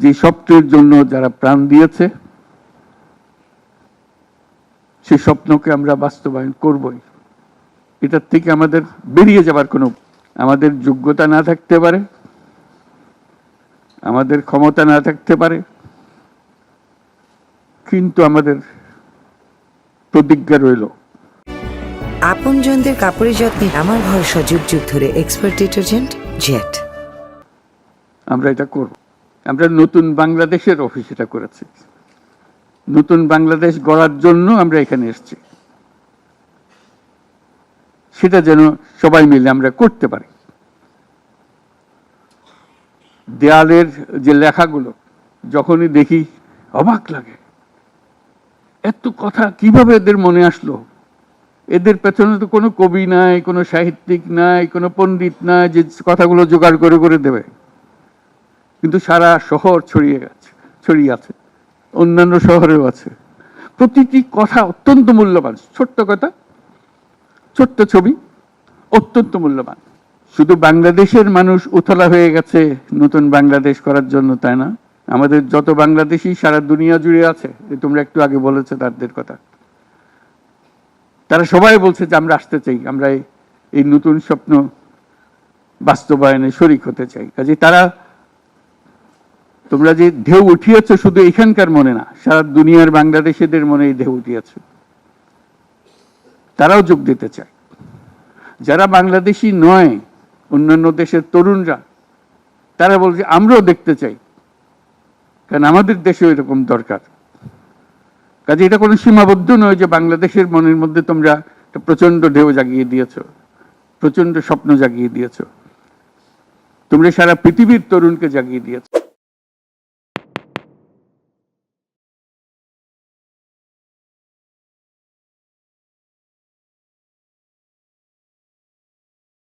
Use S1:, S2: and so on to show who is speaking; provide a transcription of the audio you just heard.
S1: যে স্বপ্নের জন্য যারা প্রাণ দিয়েছে সে স্বপ্নকে আমরা বাস্তবায়ন করবই। এটার থেকে আমাদের বেরিয়ে যাবার কোনো আমাদের যোগ্যতা না থাকতে পারে আমাদের ক্ষমতা না থাকতে পারে কিন্তু আমাদের প্রতিজ্ঞা রইল।
S2: আপনজনদের কাপড়ের যত্নে আমার ভরসা যুগ যুগ ধরে এক্সপার্ট ডিটারজেন্ট জেট
S1: আমরা এটা করব। আমরা নতুন বাংলাদেশের অফিস এটা করেছি। নতুন বাংলাদেশ গড়ার জন্য আমরা এখানে এসেছি। সেটা যেন সবাই মিলে আমরা করতে পারি। দেয়ালের যে লেখাগুলো, যখনই দেখি অবাক লাগে। এত কথা কীভাবে এদের মনে আসলো? এদের পেছনে তো কোনো কবি নাই, কোনো সাহিত্যিক নাই, কোনো পণ্ডিত নাই, যে কথাগুলো জোগাড় করে করে দেবে। কিন্তু সারা শহর ছড়িয়ে গেছে, ছড়িয়ে আছে, অন্যান্য শহরেও আছে। প্রতিটি কথা অত্যন্ত মূল্যবান, ছোট্ট কথা, ছোট্ট ছবি, অত্যন্ত মূল্যবান। শুধু বাংলাদেশের মানুষ উতলা হয়ে গেছে নতুন বাংলাদেশ করার জন্য, তাই না? আমাদের যত বাংলাদেশি সারা দুনিয়া জুড়ে আছে তোমরা একটু আগে বলেছ তাদের কথা। তারা সবাই বলছে যে আমরা আসতে চাই, আমরা এই নতুন স্বপ্ন বাস্তবায়নে শরিক হতে চাই। কাজে তারা তোমরা যে ঢেউ উঠিয়েছ, শুধু এখানকার মনে না, সারা দুনিয়ার বাংলাদেশিদের মনে এই ঢেউ উঠিয়েছ। তারাও যোগ দিতে চায়। যারা বাংলাদেশি নয়, অন্যান্য দেশের তরুণরা, তারা বলছে, আমরাও দেখতে চাই। কারণ আমাদের দেশেও এরকম দরকার। কাজে এটা কোনো সীমাবদ্ধ নয় যে বাংলাদেশের মনের মধ্যে তোমরা একটা প্রচণ্ড ঢেউ জাগিয়ে দিয়েছ প্রচণ্ড স্বপ্ন জাগিয়ে দিয়েছ। তোমরা সারা পৃথিবীর তরুণকে জাগিয়ে দিয়েছ।